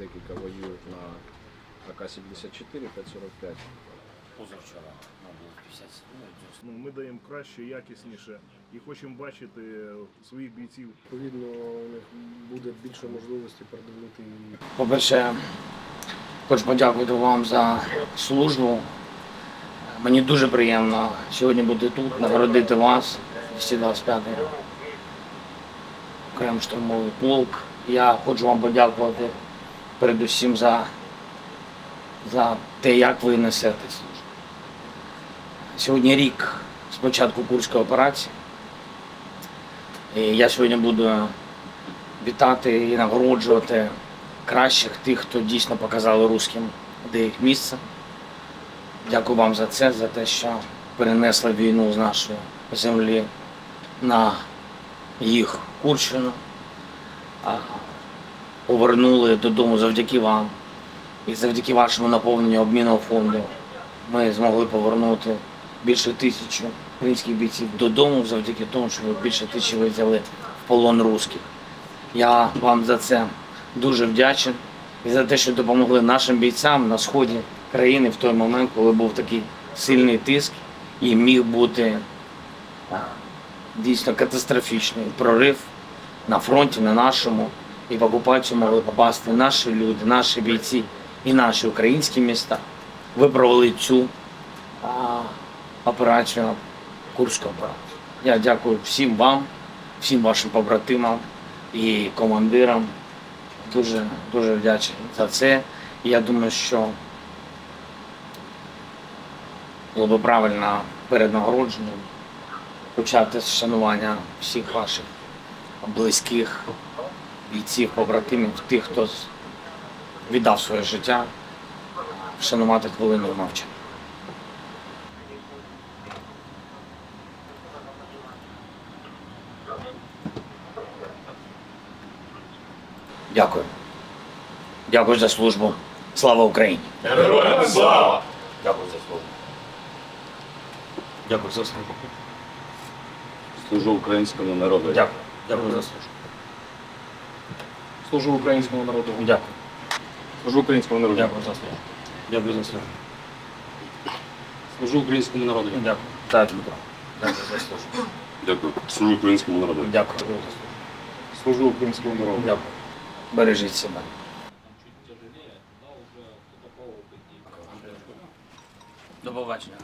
декілька воюють на АК-74, 545. Позавчора нам було 57, ну, Ну, ми даємо краще, якісніше і хочемо бачити своїх бійців. Відповідно, у них буде більше можливості продавити і По-перше, хочу подякувати вам за службу. Мені дуже приємно сьогодні бути тут, нагородити вас, 225-й окремий штурмовий полк. Я хочу вам подякувати передусім за, за те, як ви несете службу. Сьогодні рік з початку Курської операції. І я сьогодні буду вітати і нагороджувати кращих тих, хто дійсно показали русським, де їх місце. Дякую вам за це, за те, що перенесли війну з нашої землі на їх Курщину. Повернули додому завдяки вам. І завдяки вашому наповненню обмінного фонду ми змогли повернути більше тисячі українських бійців додому завдяки тому, що ви більше тисячі ви взяли в полон русських. Я вам за це дуже вдячен і за те, що допомогли нашим бійцям на сході країни в той момент, коли був такий сильний тиск і міг бути дійсно катастрофічний прорив на фронті, на нашому, і в окупацію могли попасти наші люди, наші бійці і наші українські міста. Ви провели цю а, операцію, Курську операцію. Я дякую всім вам, всім вашим побратимам і командирам. Дуже дуже вдячний за це. І я думаю, що було би правильно перед нагородженням почати з шанування всіх ваших близьких бійців, побратимів, тих, хто віддав своє життя, вшанувати хвилиною мовчання. Дякую. Дякую за службу. Слава Україні! Героям слава! Дякую за службу. Дякую за службу. Служу українському народу. Дякую. Дякую за службу. Служу українському народу. Дякую. Служу українському народу. Дякую за службу. Дякую за службу. Служу українському народу. Дякую. Так, Дмитро. Дякую за службу. Дякую. Служу українському народу. Дякую за службу. Служу українському народу. Дякую. Бережіть себе. До побачення.